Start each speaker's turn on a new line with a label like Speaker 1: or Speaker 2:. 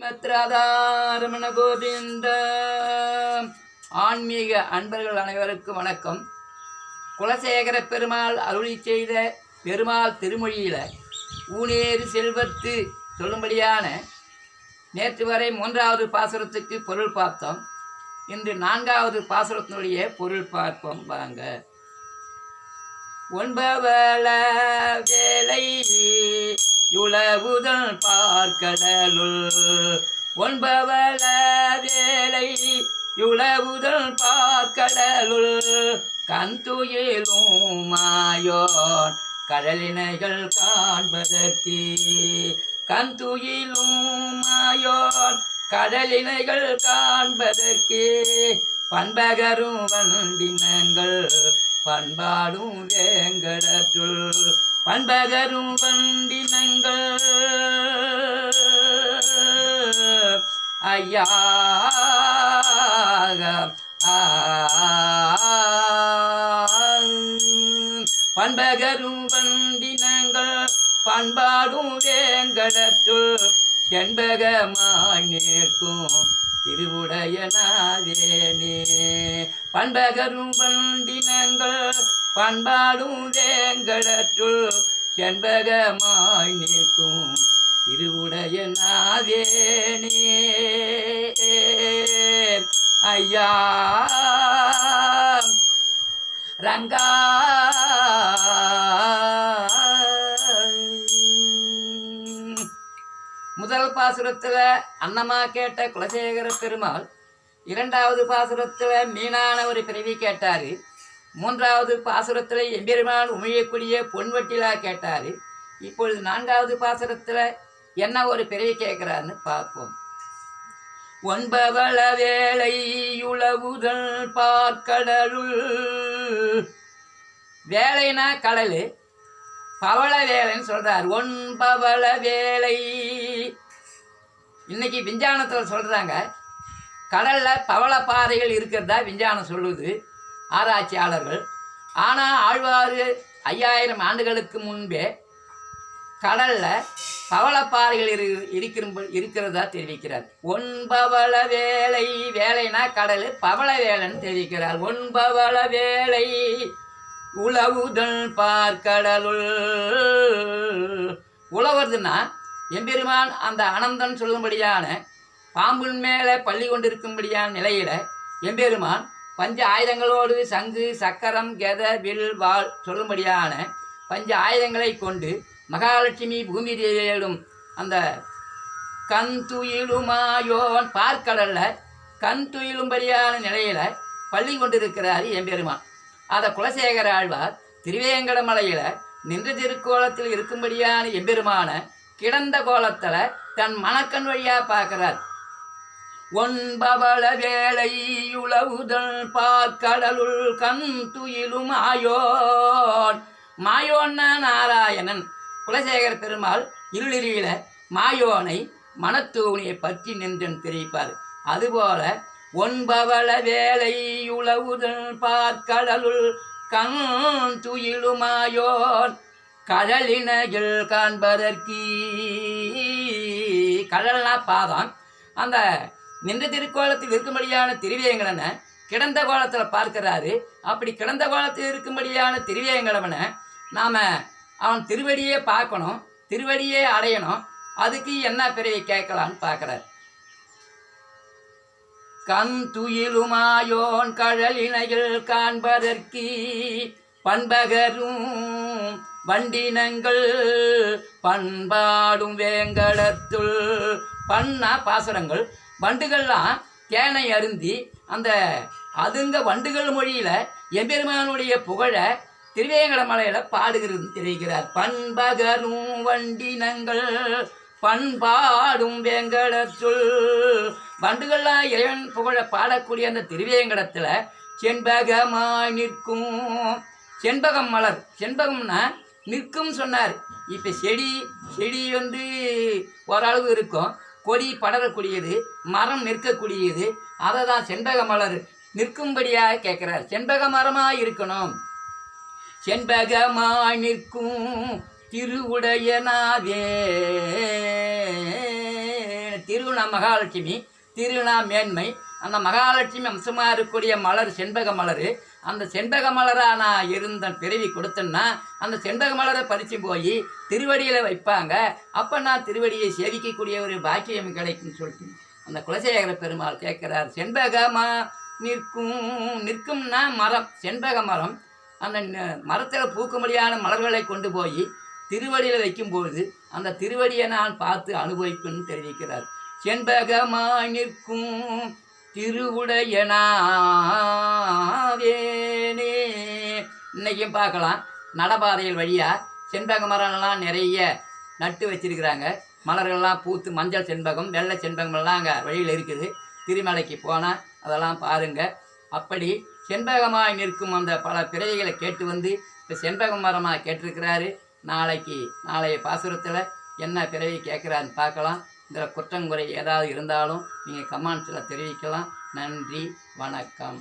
Speaker 1: ஸ்ரீமத்ராதாரமண கோவிந்த ஆன்மீக அன்பர்கள் அனைவருக்கும் வணக்கம். குலசேகர பெருமாள் அருளி செய்த பெருமாள் திருமொழியில் ஊனேறு செல்வத்து சொல்லும்படியான நேற்று வரை மூன்றாவது பாசுரத்துக்கு பொருள் பார்த்தோம். இன்று நான்காவது பாசுரத்தினுடைய பொருள் பார்ப்போம் வாங்க. ஒன்பவள வேலை உலகுதல் பார்க்கடலுள். ஒன்பவள வேலை உலகுதல் பார்க்கடலுள். கந்துயிலும் மாயோன் கடலினைகள் காண்பதற்கு. கந்துயிலும் மாயோன் கடலினைகள் காண்பதற்கு. பண்பகரும் வண்டினங்கள் பண்பாடும் வேங்கடத்துள் பண்பகரும் வண்டினங்கள் ஐயா பண்பகரும் வண்டினங்கள் பண்பாடும் வேங்கடத்துள் செண்பகமாய் நிற்கும் திருவுடையனாதேனே பண்பகரும் வண்டினங்கள் பண்பாடும் வேங்கடத்துள் செண்பகமாய் நிற்கும் திருவுடையனாதேனே ஐயா ரங்கா. முதல் பாசுரத்துல அன்னமா கேட்ட குலசேகர பெருமாள் இரண்டாவது பாசுரத்துல மீனான ஒரு பிறவி கேட்டார். மூன்றாவது பாசுரத்தில் எம்பெருமான் உமையக்கூடிய பொன்வட்டிலா கேட்டார். இப்பொழுது நான்காவது பாசுரத்தில் என்ன ஒரு பெரிய கேட்குறான்னு பார்ப்போம். ஒன்பவள வேலை உழவுதல் பார்க்கடலுள். வேலைனா கடலு பவள வேலைன்னு சொல்கிறார் ஒன்பவள வேலை இன்னைக்கு விஞ்ஞானத்தில் சொல்கிறாங்க கடலில் பவள பாறைகள் இருக்கிறதா விஞ்ஞானம் சொல்லுது. ஆராய்ச்சியாளர்கள். ஆனால் ஆழ்வாறு ஐயாயிரம் ஆண்டுகளுக்கு முன்பே கடல்ல பவளப்பாறைகள் இரு இருக்கிற இருக்கிறதா தெரிவிக்கிறார். ஒன்பவள வேலை வேலைனா கடல் பவள வேலைன்னு தெரிவிக்கிறார். ஒன்பவள வேலை உழவுதல் பார்க்கடலுள். உழவுறதுன்னா எம்பெருமான் அந்த அனந்தன் சொல்லும்படியான பாம்பின் மேலே பள்ளி கொண்டிருக்கும்படியான நிலையில எம்பெருமான் பஞ்ச ஆயுதங்களோடு சங்கு சக்கரம் கெத வில் வாள் சொல்லும்படியான பஞ்ச ஆயுதங்களை கொண்டு மகாலட்சுமி பூமி தேவியிலும் அந்த கண் துயிலுமாயோன் பார்க்கடல்ல கண் துயிலும்படியான நிலையில பள்ளி கொண்டிருக்கிறார் எம்பெருமான். அதை குலசேகர ஆழ்வார் திருவேங்கடமலையில நின்ற திருக்கோலத்தில் இருக்கும்படியான எம்பெருமான கிடந்த கோலத்தில் தன் மணக்கண் வழியாக பார்க்கிறார். ஒன்பவள வேலையுளவுதல் பாக்கடலுள் பார்க்கடலுள் கண் துயிலும் ஆயோன் நாராயணன் குலசேகர பெருமாள் இருளிரியில மாயோனை மனத்தூணியை பற்றி நின்றன் தெரிவிப்பார். அதுபோல ஒன்பவள வேலையுளவுதல் பாக்கடலுள் பார்க்கடலுள் கண் துயிலுமாயோன் கடலினகில் காண்பதற்கு கடல்னா பாதம் அந்த நின்ற திருக்கோலத்தில் இருக்கும்படியான திருவேங்கடனை கிடந்த கோலத்தில் பார்க்கிறாரு. அப்படி கிடந்த கோலத்தில் இருக்கும்படியான திருவேங்கடவனை நாம் அவன் திருவடியே பார்க்கணும் திருவடியே அடையணும். அதுக்கு என்ன பிறவி கேட்கலான்னு பார்க்குறார். கண் துயிலுமாயோன் கடலினையில் காண்பதற்கு பண்பகரும் வண்டினங்கள் பண்பாடும் வேங்கடத்துள் பண்ணா பாசுரங்கள் வண்டுகள்லாம் தேனை அருந்தி அந்த அதுங்க வண்டுகள் மொழியில் எம்பெருமானுடைய புகழை திருவேங்கட மலையில் பாடுகிறது தெரிவிக்கிறார். பண்பகரும் வண்டினங்கள் பண்பாடும் வேங்கடத்துள் வண்டுகள்லாம் இறைவன் புகழ பாடக்கூடிய அந்த திருவேங்கடத்தில் செண்பகமாய் நிற்கும். செண்பகம் மலர் செண்பகம்னா நிற்கும் சொன்னார். இப்போ செடி செடி வந்து ஓரளவு இருக்கும். கொடி படரக்கூடியது மரம் நிற்கக்கூடியது. அதை தான் செண்பக மலர் நிற்கும்படியாக கேட்குறார். செண்பக மரமாக இருக்கணும். செண்பகமாய் நிற்கும் திருவுடையனாவே திருநா மகாலட்சுமி திருநா மேன்மை அந்த மகாலட்சுமி அம்சமாக இருக்கக்கூடிய மலர் செண்பக மலர். அந்த செண்பக மலராக நான் இருந்த பிறவி கொடுத்தேன்னா அந்த செண்பக மலரை பறித்து போய் திருவடியில் வைப்பாங்க. அப்போ நான் திருவடியை சேவிக்கக்கூடிய ஒரு பாக்கியம் கிடைக்கும்னு சொல்லிட்டு அந்த குலசேகர பெருமாள் கேட்குறார் செண்பகமா நிற்கும் நிற்கும்னா மரம். செண்பக மரம் அந்த மரத்தில் பூக்கும்படியான மலர்களை கொண்டு போய் திருவடியில் வைக்கும்போது அந்த திருவடியை நான் பார்த்து அனுபவிப்பேன்னு தெரிவிக்கிறார். செண்பகமாய் நிற்கும் திருவுடையனாவேனே. இன்னைக்கும் பார்க்கலாம். நடபாதைகள் வழியாக செண்பக மரம்லாம் நிறைய நட்டு வச்சிருக்கிறாங்க. மலர்கள்லாம் பூத்து மஞ்சள் செண்பகம் வெள்ளை செண்பகமெல்லாம் அங்கே வழியில் இருக்குது. திருமலைக்கு போனால் அதெல்லாம் பாருங்கள் அப்படி செண்பகமாக நிற்கும் அந்த பல பிறவைகளை கேட்டு வந்து இப்போ செண்பக மரமாக கேட்டிருக்கிறாரு. நாளைக்கு நாளைய பாசுரத்தில் என்ன பிறவி கேட்குறாருன்னு பார்க்கலாம். இதில் குற்றங்குறை ஏதாவது இருந்தாலும் நீங்கள் கமெண்ட்ஸில் தெரிவிக்கலாம். நன்றி வணக்கம்.